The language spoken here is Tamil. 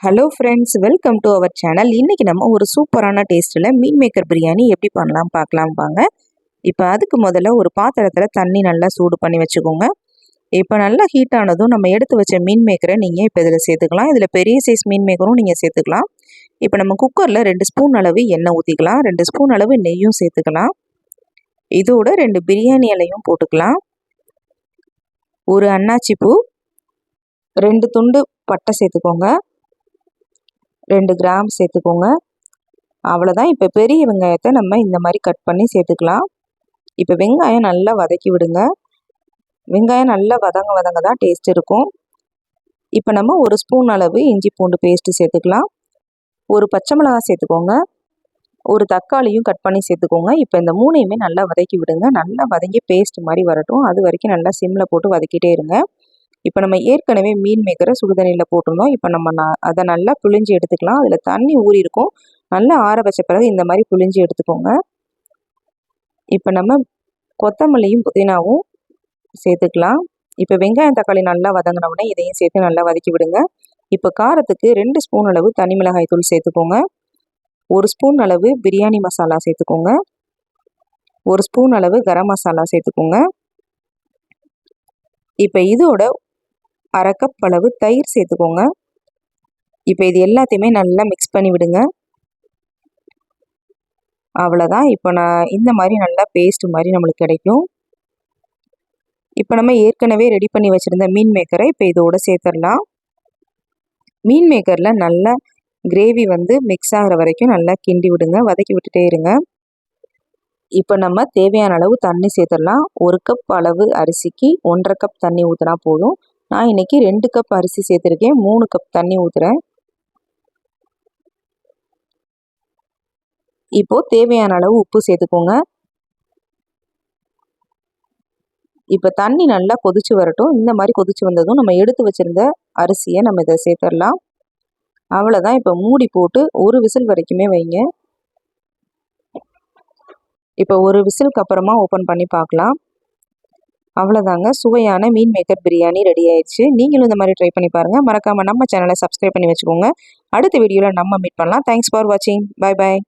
Hello friends welcome to our channel இன்றைக்கி நம்ம ஒரு சூப்பரான டேஸ்ட்டில் மீன் மேக்கர் பிரியாணி எப்படி பண்ணலாம் பார்க்கலாம் வாங்க. இப்போ அதுக்கு முதல்ல ஒரு பாத்திரத்தில் தண்ணி நல்லா சூடு பண்ணி வச்சுக்கோங்க. இப்போ நல்லா ஹீட் ஆனதும் நம்ம எடுத்து வச்ச மீன் மேக்கரை நீங்கள் இப்போ இதில் சேர்த்துக்கலாம். இதில் பெரிய சைஸ் மீன் மேக்கரும் நீங்கள் சேர்த்துக்கலாம். இப்போ நம்ம குக்கரில் ரெண்டு ஸ்பூன் அளவு எண்ணெய் ஊற்றிக்கலாம் ரெண்டு ஸ்பூன் அளவு நெய்யும் சேர்த்துக்கலாம். இதோட ரெண்டு பிரியாணி இலையும் போட்டுக்கலாம். ஒரு அன்னாச்சி பூ ரெண்டு துண்டு பட்டை சேர்த்துக்கோங்க. ரெண்டு கிராம் சேர்த்துக்கோங்க. அவ்வளோதான் இப்போ பெரிய வெங்காயத்தை நம்ம இந்த மாதிரி கட் பண்ணி சேர்த்துக்கலாம். இப்போ வெங்காயம் நல்லா வதக்கி விடுங்க. வெங்காயம் நல்லா வதங்க வதங்க தான் டேஸ்ட் இருக்கும். இப்போ நம்ம ஒரு ஸ்பூன் அளவு இஞ்சி பூண்டு பேஸ்ட்டு சேர்த்துக்கலாம். ஒரு பச்சை மிளகா சேர்த்துக்கோங்க. ஒரு தக்காளியும் கட் பண்ணி சேர்த்துக்கோங்க. இப்போ இந்த மூணையுமே நல்லா வதக்கி விடுங்க. நல்லா வதங்கி பேஸ்ட் மாதிரி வரட்டும். அது வரைக்கும் நல்லா சிம்மில் போட்டு வதக்கிட்டே இருங்க. இப்போ நம்ம ஏற்கனவே மீன் மேக்கரை சுடுதண்ணியில் போட்டிருந்தோம். இப்போ நம்ம அதை நல்லா புளிஞ்சு எடுத்துக்கலாம். அதில் தண்ணி ஊறி இருக்கும். நல்லா ஆற வச்ச பிறகு இந்த மாதிரி புளிஞ்சு எடுத்துக்கோங்க. இப்போ நம்ம கொத்தமல்லியும் புதினாவும் சேர்த்துக்கலாம். இப்போ வெங்காயம் தக்காளி நல்லா வதங்கினவுடனே இதையும் சேர்த்து நல்லா வதக்கி விடுங்க. இப்போ காரத்துக்கு ரெண்டு ஸ்பூன் அளவு தனி மிளகாய் தூள் சேர்த்துக்கோங்க. ஒரு ஸ்பூன் அளவு பிரியாணி மசாலா சேர்த்துக்கோங்க. ஒரு ஸ்பூன் அளவு கரம் மசாலா சேர்த்துக்கோங்க. இப்போ இதோட அரை கப் அளவு தயிர் சேர்த்துக்கோங்க. இப்போ இது எல்லாத்தையுமே நல்லா மிக்ஸ் பண்ணி விடுங்க. அவ்வளோதான் இப்போ நான் இந்த மாதிரி நல்லா பேஸ்ட் மாதிரி நம்மளுக்கு கிடைக்கும். இப்போ நம்ம ஏற்கனவே ரெடி பண்ணி வச்சுருந்த மீன் மேக்கரை இப்போ இதோட சேர்த்துடலாம். மீன் மேக்கரில் நல்லா கிரேவி வந்து மிக்ஸ் ஆகிற வரைக்கும் நல்லா கிண்டி விடுங்க. வதக்கி விட்டுட்டே இருங்க. இப்போ நம்ம தேவையான அளவு தண்ணி சேர்த்துடலாம். ஒரு கப் அளவு அரிசிக்கு ஒன்றரை கப் தண்ணி ஊற்றினா போதும். நான் இன்றைக்கி ரெண்டு கப் அரிசி சேர்த்துருக்கேன். மூணு கப் தண்ணி ஊற்றுறேன் இப்போது தேவையான அளவு உப்பு சேர்த்துக்கோங்க. இப்போ தண்ணி நல்லா கொதிச்சு வரட்டும். இந்த மாதிரி கொதிச்சு வந்ததும் நம்ம எடுத்து வச்சுருந்த அரிசியை நம்ம இதை சேர்த்துடலாம். அவ்வளோதான் இப்போ மூடி போட்டு ஒரு விசில் வரைக்குமே வைங்க. இப்போ ஒரு விசிலுக்கு அப்புறமா ஓப்பன் பண்ணி பார்க்கலாம். அவ்வளோதாங்க சுவையான மீன் மேக்கர் பிரியாணி ரெடி ஆயிடுச்சு. நீங்களும் இந்த மாதிரி ட்ரை பண்ணி பாருங்கள் மறக்காமல் நம்ம சேனலை சப்ஸ்கிரைப் பண்ணி வச்சுக்கோங்க. அடுத்த வீடியோவில் நம்ம மீட் பண்ணலாம். தேங்க்ஸ் ஃபார் வாட்சிங் பாய் பாய்